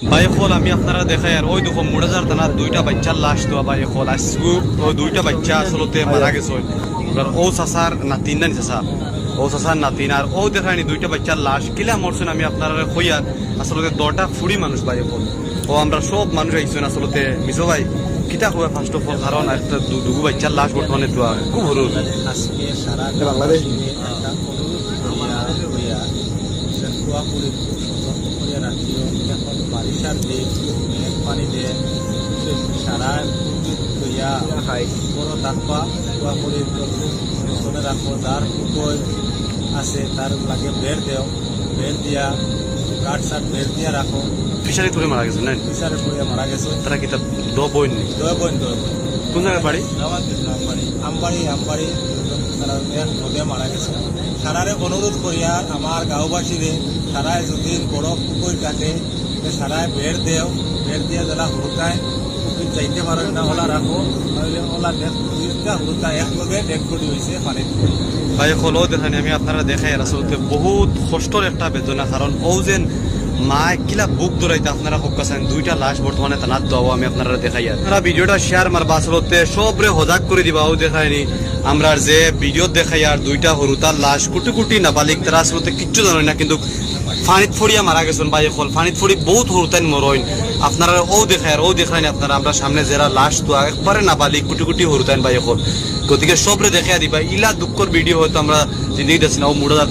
ভাই হল আমি আপনারা দেখাই আর ওই দেখো মুড়াজার থানার দুইটা বাচ্চার লাশ তো ভাই হল আজকু ওই দুইটা বাচ্চা আসলতে মারা গেছে ও চাচার নাতিন না চাচা। ও চাচার নাতিন আর ও দেখায়নি দুইটা বাচ্চার লাশ। কিলা মরছেন আমি আপনারা কইয়ার আসলতে দটা ফুড়ি মানুষ ভাই হল ও আমরা সব মানুষ আইছেন আসলতে। মিশো ভাই কিতা কবে ফার্স্ট অফ অল কারণ একটা দুগু বাচ্চার লাশ বর্তমানে তো খুব হরুর বাংলাদেশ। করিয়া রাখিও এখন বারিশার দিক মেঘ পানি দিয়ে সারা হইয়া বড় থাকবা কুয়াপুরি শুনে রাখো যার কুকই আছে তার লাগে বের দেও বের দিয়া কাঠ সাট বের দিয়া রাখো। ফিশারি তুলে মারা গেছে না বিচারে পড়িয়া মারা গেছে। তারা কিতা দ বই নি? দয় বোন দয় বোন কোন জায়গায় বাড়ি? আমবাড়ি আমবাড়ি আমবাড়ি। এক নদে মারা গেছে সারারে অনুরোধ করিয়া আমার গাঁওবাসীরে সারায় যদি বড় পুকুর কাটে সারায় বের দেও বের দিয়ে যারা হুরকায় পুকুর যাইতে পারে না, ওলা রাখো, নইলে ওলা দুইটা হুরকা একলগে ডেট করি হয়েছে পানিত ভাই, হলো দেখানি, আমি আপনারা দেখাই আসলে বহুত কষ্টর একটা বেদনা, কারণ ও যেন মা, কিলা বুক দৌড়াইতে আপনারা হকাছেন দুইটা লাশ বর্তমানে তানার দাও, আমি আপনারা দেখাই আপনারা ভিডিওটা শেয়ার মারবা আসলে সবরে হজাক করে দিবা, ও দেখায়নি। আমরা যে ভিডিও দেখাই, আর দুইটা হরুতার লাশ কুটি কুটি নাবালিক, তারা আসলে কিচ্ছু জানোই না, কিন্তু ফানিত ফড়িয়া মারা গেছেন ভাই হল ফানিত ফড়ি বহুত হরুতাইন মরইন আপনারা ও দেখায় আর ও দেখায়নি আপনারা। আমরা সামনে যারা লাশ তো একবারে নাবালিক, কুটি কুটি হরুতাইন ভাই হল গতিকে সবরে দেখাই দিবা। ইলা দুঃখর ভিডিও হয়তো আমরা জিন্দিগি দেখছি না ও মুড়া